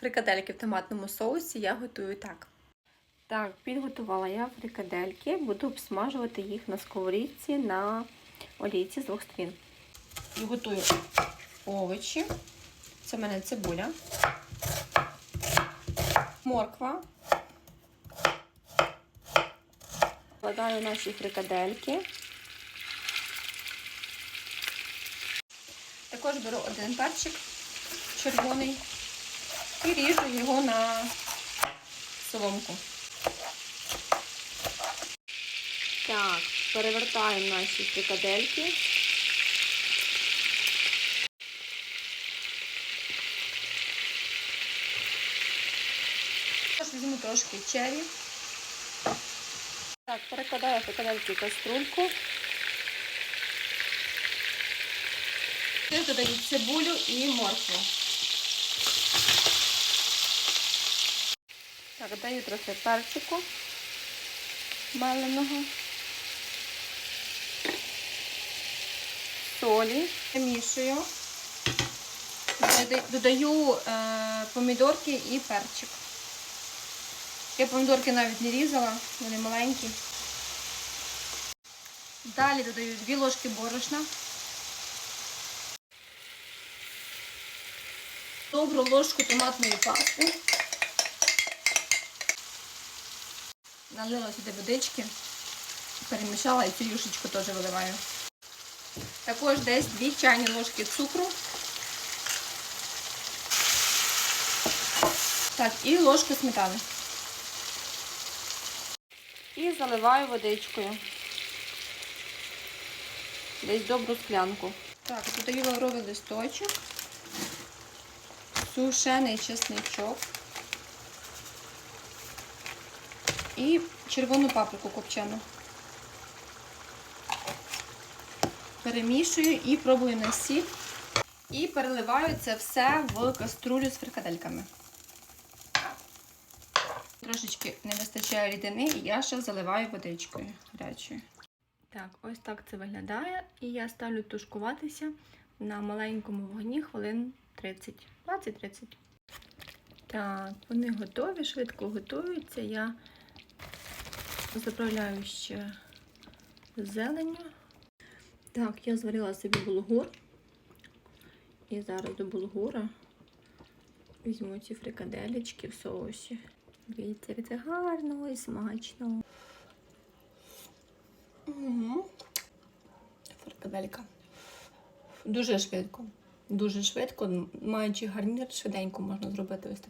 Фрикадельки в томатному соусі я готую так. Так, підготувала я фрикадельки, буду обсмажувати їх на сковорідці на олійці з двох сторін. І готую овочі. Це в мене цибуля, морква. Вкладаю наші фрикадельки. Також беру один перчик червоний і ріжу його на соломку. Так, перевертаємо наші фрикадельки. Також візьму трошки чері. Так, перекладаю фрикадельки в каструльку. Додаю цибулю і моркву. Так, даю трохи перчику меленого. Солі. Дода- Додаю е, помідорки і перчик. Я помідорки навіть не різала, вони маленькі. Далі додаю 2 ложки борошна. Добру ложку томатної пасти. Налила сюди водички, перемішала і цю теж виливаю. Також десь 2 чайні ложки цукру. Так, і ложку сметани. І заливаю водичкою. Десь добру склянку. Так, додаю лавровий листочок, сушений чесничок і червону паприку копчену. Перемішую і пробую на сіль. І переливаю це все в каструлю з фрикадельками. Трошечки не вистачає рідини, і я ще заливаю водичкою гарячою. Так, ось так це виглядає. І я ставлю тушкуватися на маленькому вогні хвилин 30, 20-30. Так, вони готові, швидко готуються. Я заправляю ще зеленню. Так, я зварила собі булгур. І зараз до булгура візьму ці фрикаделечки в соусі. Дивіться, це гарно і смачно. Угу. Фрикаделька. Дуже швидко. Дуже швидко, маючи гарнір, швиденько можна зробити ось так.